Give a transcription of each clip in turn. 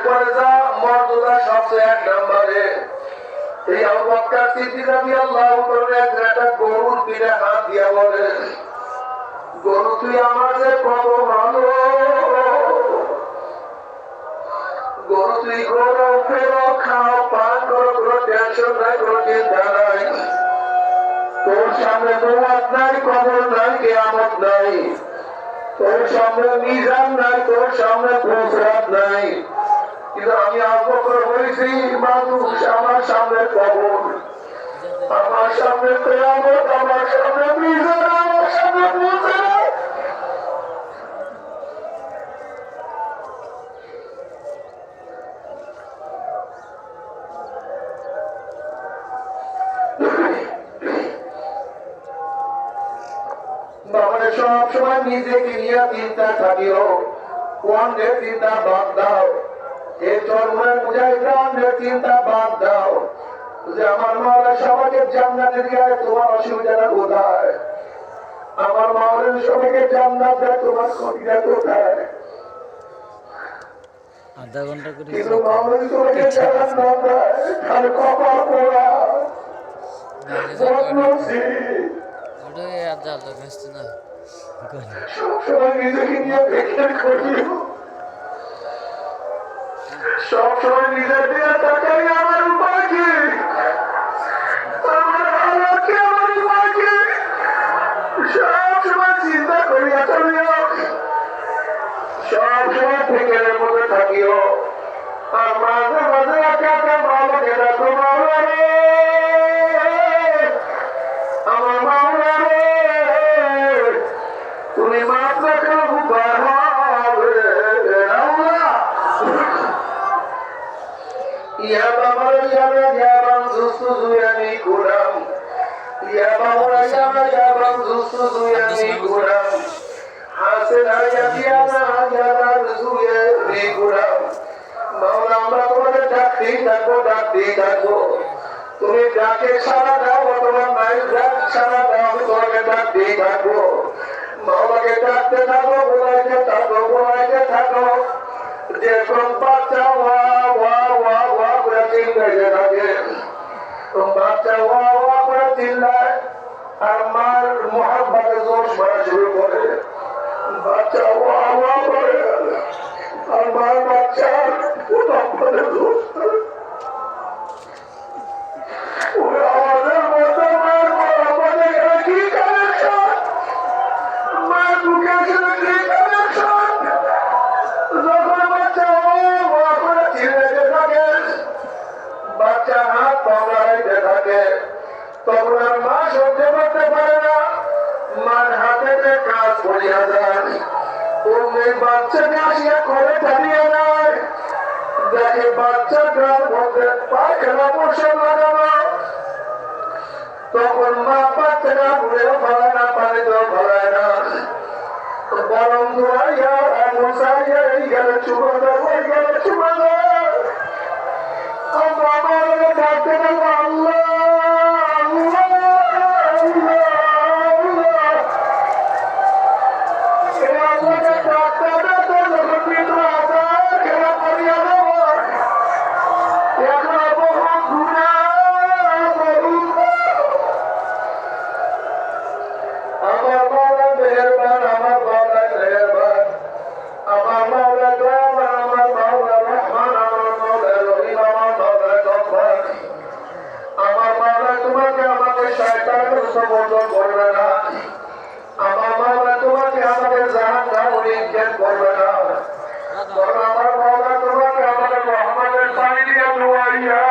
নবীদের পরে যা মর্যাদা সবচেয়ে এক নম্বরে। এই আবু বকর সিদ্দিক রাদিয়াল্লাহু তাআলা একটা গরুর পিঠে হাত দিয়া বলে, গরু তুই আমার যে কত ভালো। গরু তুই গরু ফেরো খাও, পান করো, কোনো টেনশন নাই, কোনো চিন্তা নাই। তোর সামনে দৌড়াত নাই, কবর নাই, কেয়ামত নাই। তোর সামনে মিজান নাই, তোর সামনে প্রসাদ নাই। কিন্তু আমি আবকর হয়েছি মানুষ আমার সামনে কবর। আমার সামনে কেয়ামত আমার সামনে আমার সামনে সব সময় নিজেকে নিয়ে চিন্তা থাকিও অন্যের চিন্তা বাদ দাও। এই চরমের মুজাহিদরা চিন্তা বাদ দাও। যে আমার মাওলা সবাইকে জান্নাতে দিয়ে তোমার অসুবিধাটা কোথায়? আমার মাওলের সবাইকে জান্নাত দেয় তোমার ক্ষতিটা কোথায়? আধা ঘণ্টা করে কিন্তু মাওলের সবাইকে জান্নাত দেয় তাহলে কপাল পোড়া ওটাই আর জানলো না। সবসময় নিজেকে নিয়ে বেকার করি। সবসময় নিজের দিকে তাকাই আমার উপায় কি আমার আমার সবসময় চিন্তা করিয়া চলিও। সবসময় ফিকেরের মধ্যে থাকিও। আর ইয়া বাবার ইয়ারা ইয়ারাম জুস্তু জুয়ানি কুরাম ইয়া বাবার ইয়ারা ইয়ারাম জুস্তু জুয়ানি কুরাম হাসিন আয়াতিয়ানা ইয়ারাম জুয়ানি কুরাম মাওলা আমরা তোমাদের ডাকতেই থাকব ডাকতেই থাকব। তুমি ডাকে সারা দাও অথবা নাই ডাক সারা দাও আমি তোমাকে ডাকতেই থাকব। মাওলাকে ডাকতে থাকো বোলাইতে থাকো বোলাইতে থাকো। যেরকম বাচ্চা ওয়া ওয়া চিল্লাইতে তো বাচ্চা ওয়া ওয়া করে আর মার মহাব্বাতে জোশ মারা শুরু করে বাচ্চা ওয়া ওয়া করে আর বাচ্চা থাকে তখন আর মা সহ্য করতে পারে না। মার হাতে কাজ করিয়া যায় বাচ্চাটা না পানিতেও ফেলায় ধোয়াইয়া মশাইয়া এই গেলে দাও ওই গেলে করবে না বলো আমার বাবা রহমানের পানি দিয়ে পানি দিয়ে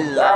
ইল্লা